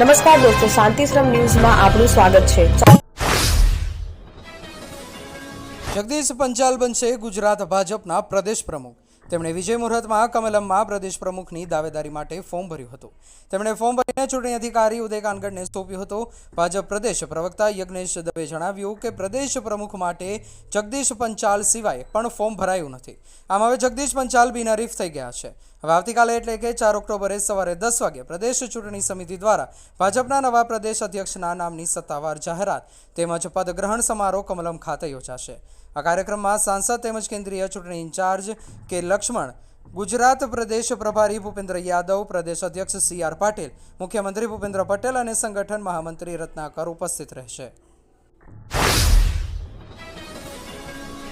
નમસ્કાર દોસ્તો, શાંતિશ્રમ ન્યૂઝમાં આપનું સ્વાગત છે. જગદીશ પંચાલ બનશે ગુજરાત ભાજપના પ્રદેશ પ્રમુખ. તેમણે વિજય મુહૂર્તમાં કમલમમાં પ્રદેશ પ્રમુખની દાવેદારી માટે ફોર્મ ભર્યું હતું. તેમણે ફોર્મ ભરીને ચૂંટણી અધિકારી ઉદય કાનગડને સોંપ્યું હતું. ભાજપ પ્રદેશ પ્રવક્તા યજ્ઞેશ દવે જણાવ્યું કે પ્રદેશ પ્રમુખ માટે જગદીશ પંચાલ સિવાય પણ ફોર્મ ભરાયું નથી. આમ હવે જગદીશ પંચાલ બિનહરીફ થઈ ગયા છે. હવે આવતીકાલે એટલે કે ચાર ઓક્ટોબરે સવારે દસ વાગે પ્રદેશ ચૂંટણી સમિતિ દ્વારા ભાજપના નવા પ્રદેશ અધ્યક્ષના નામની સત્તાવાર જાહેરાત તેમજ પદગ્રહણ સમારોહ કમલમ ખાતે યોજાશે. આ કાર્યક્રમમાં સાંસદ તેમજ કેન્દ્રીય ચૂંટણી ઇન્ચાર્જ કે લક્ષ્મણ, ગુજરાત પ્રદેશ પ્રભારી ભૂપેન્દ્ર યાદવ, પ્રદેશ અધ્યક્ષ સી આર પાટીલ, મુખ્યમંત્રી ભૂપેન્દ્ર પટેલ અને સંગઠન મહામંત્રી રત્નાકર ઉપસ્થિત રહેશે.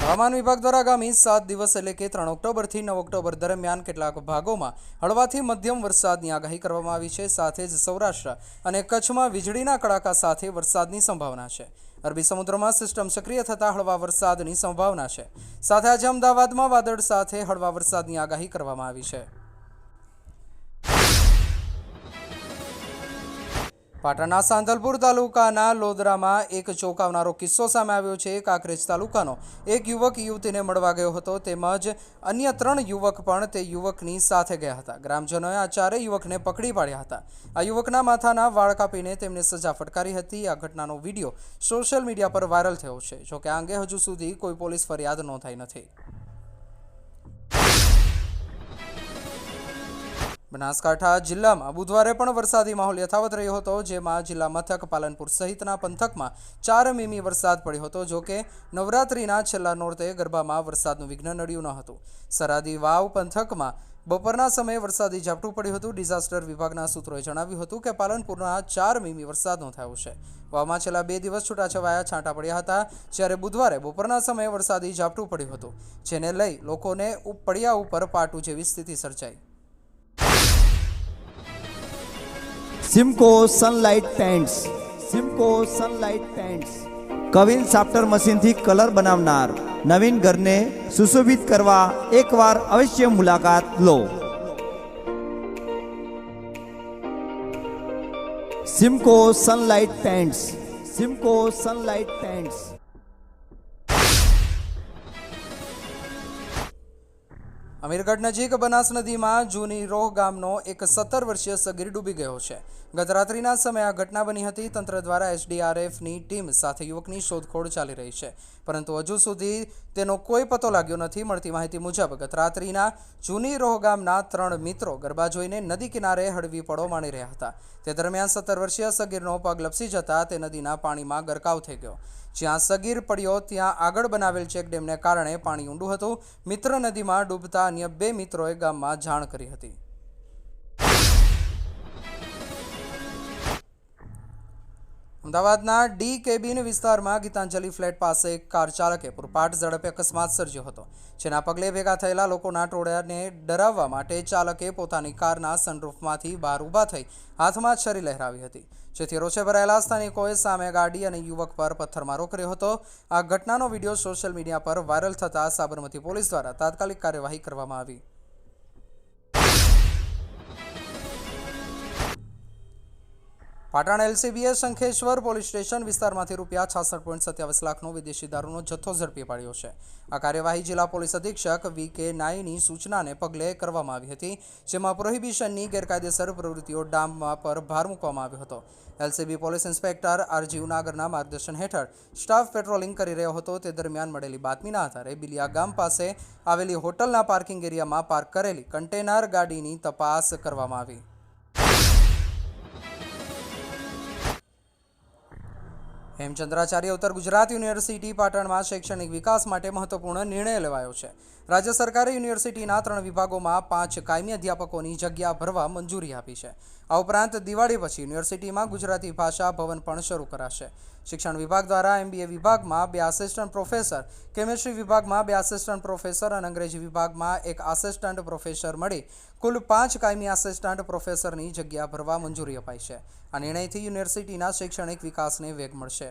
હવામાન વિભાગ દ્વારા આગામી સાત દિવસ એટલે કે ત્રણ ઓક્ટોબરથી નવ ઓક્ટોબર દરમિયાન કેટલાક ભાગોમાં હળવાથી મધ્યમ વરસાદની આગાહી કરવામાં આવી છે. સાથે જ સૌરાષ્ટ્ર અને કચ્છમાં વીજળીના કડાકા સાથે વરસાદની સંભાવના છે. અરબી સમુદ્રમાં સિસ્ટમ સક્રિય થતાં હળવા વરસાદની સંભાવના છે. સાથે આજે અમદાવાદમાં વાદળ સાથે હળવા વરસાદની આગાહી કરવામાં આવી છે. પાટણના સાંતલપુર તાલુકાના લોદરામાં એક ચોંકાવનારો કિસ્સો સામે આવ્યો છે. કાંકરેજ તાલુકાનો એક યુવક યુવતીને મળવા ગયો હતો. તેમજ અન્ય ત્રણ યુવક પણ તે યુવકની સાથે ગયા હતા. ગ્રામજનોએ આ ચારેય યુવકને પકડી પાડ્યા હતા. આ યુવકના માથાના વાળ કાપીને તેમને સજા ફટકારી હતી. આ ઘટનાનો વીડિયો સોશિયલ મીડિયા પર વાયરલ થયો છે. જોકે આ અંગે હજુ સુધી કોઈ પોલીસ ફરિયાદ નોંધાઈ નથી. બનાસકાંઠા જિલ્લામાં બુધવારે પણ વરસાદી માહોલ યથાવત રહ્યો હતો, જેમાં જિલ્લા મથક પાલનપુર સહિતના પંથકમાં ચાર મીમી વરસાદ પડ્યો હતો, જો કે નવરાત્રિના છેલ્લા નોરતે ગરબામાં વરસાદનું વિઘ્ન નડ્યું ન હતું. સરાદી વાવ પંથકમાં બપોરના સમયે વરસાદી ઝાપટું પડ્યું હતું. ડિઝાસ્ટર વિભાગના સૂત્રોએ જણાવ્યું હતું કે પાલનપુરના ચાર મીમી વરસાદ નોંધાયો છે. વાવમાં છેલ્લા બે દિવસ છૂટાછવાયા છાંટા પડ્યા હતા, જ્યારે બુધવારે બપોરના સમયે વરસાદી ઝાપટું પડ્યું હતું, જેને લઈ લોકોને પડ્યા ઉપર પાટું જેવી સ્થિતિ સર્જાઈ. Simco sunlight paints Simco sunlight paints queen સાફ્ટર મશીનથી કલર બનાવનાર નવીન ઘરને સુશોભિત કરવા એકવાર અવશ્ય મુલાકાત લો. Simco sunlight pants Simco sunlight pants Amirgadh નજીક બનાસ નદીમાં જૂની રોહ ગામનો એક સત્તર વર્ષીય સગીર ડૂબી ગયો છે. ગત રાત્રિના સમયે આ ઘટના બની હતી. તંત્ર દ્વારા એસડીઆરએફની ટીમ સાથે યુવકની શોધખોળ ચાલી રહી છે. પરંતુ હજુ સુધી તેનો કોઈ પતો લાગ્યો નથી. મળતી માહિતી મુજબ ગત રાત્રિના જૂની રોહ ગામના ત્રણ મિત્રો ગરબા જોઈને નદી કિનારે હળવી પડો માણી રહ્યા હતા. તે દરમિયાન સત્તર વર્ષીય સગીરનો પગ લપસી જતા તે નદીના પાણીમાં ગરકાવ થઈ ગયો. જ્યાં સગીર પડ્યો, ત્યાં આગળ બનાવેલ ચેકડેમને કારણે પાણી ઊંડું હતું. મિત્ર નદીમાં ડૂબતા અન્ય બે મિત્રોએ ગામમાં જાણ કરી હતી. અમદાવાદના ડી કેબિન વિસ્તારમાં ગીતાંજલિ ફ્લેટ પાસે એક કાર ચાલકે પૂરપાટ ઝડપે અકસ્માત સર્જ્યો હતો. જેના પગલે ભેગા થયેલા લોકોના ટોળાને ડરાવવા માટે ચાલકે પોતાની કારના સનરૂફમાંથી બહાર ઊભા થઈ હાથમાં છરી લહેરાવી હતી. જેથી રોષે ભરાયેલા સ્થાનિકોએ સામે ગાડી અને યુવક પર પથ્થરમારો કર્યો હતો. આ ઘટનાનો વીડિયો સોશિયલ મીડિયા પર વાયરલ થતાં સાબરમતી પોલીસ દ્વારા તાત્કાલિક કાર્યવાહી કરવામાં આવી. પાટણ એલસીબીએ શંખેશ્વર પોલીસ સ્ટેશન વિસ્તારમાંથી રૂપિયા છાસઠ પોઈન્ટ સત્યાવીસ લાખનો વિદેશી દારૂનો જથ્થો ઝડપી પાડ્યો છે. આ કાર્યવાહી જિલ્લા પોલીસ અધિક્ષક વી કે નાયની સૂચનાને પગલે કરવામાં આવી હતી, જેમાં પ્રોહિબિશનની ગેરકાયદેસર પ્રવૃત્તિઓ ડામમાં પર ભાર મૂકવામાં આવ્યો હતો. એલસીબી પોલીસ ઇન્સ્પેક્ટર આરજી ઉનાગરના માર્ગદર્શન હેઠળ સ્ટાફ પેટ્રોલિંગ કરી રહ્યો હતો. તે દરમિયાન મળેલી બાતમીના આધારે બિલિયા ગામ પાસે આવેલી હોટલના પાર્કિંગ એરિયામાં પાર્ક કરેલી કન્ટેનર ગાડીની તપાસ કરવામાં આવી. હેમચંદ્રાચાર્ય ઉત્તર ગુજરાત યુનિવર્સિટી પાટણમાં શૈક્ષણિક વિકાસ માટે મહત્વપૂર્ણ નિર્ણય લેવાયો છે. રાજ્ય સરકારે યુનિવર્સિટીના ત્રણ વિભાગોમાં પાંચ કાયમી અધ્યાપકોની જગ્યા ભરવા મંજૂરી આપી છે. આ ઉપરાંત દિવાળી પછી યુનિવર્સિટીમાં ગુજરાતી ભાષા ભવન પણ શરૂ કરાશે. શિક્ષણ વિભાગ દ્વારા એમબીએ વિભાગમાં બે આસિસ્ટન્ટ પ્રોફેસર કેમિસ્ટ્રી વિભાગમાં બે આસિસ્ટન્ટ પ્રોફેસર અને અંગ્રેજી વિભાગમાં એક આસિસ્ટન્ટ પ્રોફેસર મળી કુલ પાંચ કાયમી આસિસ્ટન્ટ પ્રોફેસરની જગ્યા ભરવા મંજૂરી અપાઈ છે. આ નિર્ણયથી યુનિવર્સિટીના શૈક્ષણિક વિકાસને વેગ મળશે.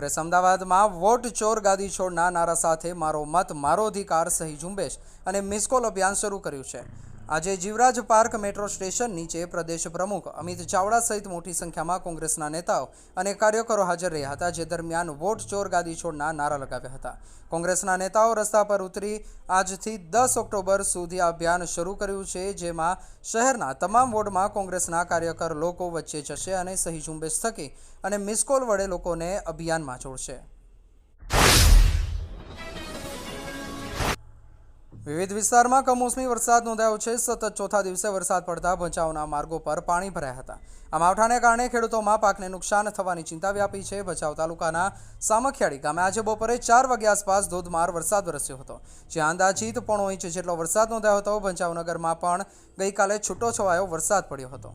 કોંગ્રેસ અમદાવાદમાં વોટ ચોર ગાદી છોડના નારા સાથે મારો મત, મારો અધિકાર, સહી ઝુંબેશ અને મિસકોલ અભિયાન શરૂ કર્યું છે. આજે જીવરાજ પાર્ક મેટ્રો સ્ટેશન નીચે પ્રદેશ પ્રમુખ અમિત ચાવડા સહિત મોટી સંખ્યામાં કોંગ્રેસના નેતાઓ અને કાર્યકરો હાજર રહ્યા હતા, જે દરમિયાન વોટ ચોર ગાદી છોડના નારા લગાવ્યા હતા. કોંગ્રેસના નેતાઓ રસ્તા પર ઉતરી આજથી દસ ઓક્ટોબર સુધી આ અભિયાન શરૂ કર્યું છે, જેમાં શહેરના તમામ વોર્ડમાં કોંગ્રેસના કાર્યકર લોકો વચ્ચે જશે અને સહી ઝુંબેશ થકી અને મિસકોલ વડે લોકોને અભિયાનમાં જોડશે. વિવિધ વિસ્તારમાં કમોસમી વરસાદ નોંધાયો છે. સતત ચોથા દિવસે વરસાદ પડતા ભચાઉના માર્ગો પર પાણી ભરાયા હતા. આ માવઠાને કારણે ખેડૂતોમાં પાકને નુકસાન થવાની ચિંતા વ્યાપી છે. ભચાઉ તાલુકાના સામખિયાળી ગામે આજે બપોરે ચાર વાગ્યા આસપાસ ધોધમાર વરસાદ વરસ્યો હતો. જ્યાં અંદાજીત પોણો ઇંચ જેટલો વરસાદ નોંધાયો હતો. ભચાઉ પણ ગઈકાલે છૂટો છવાયો વરસાદ પડ્યો હતો.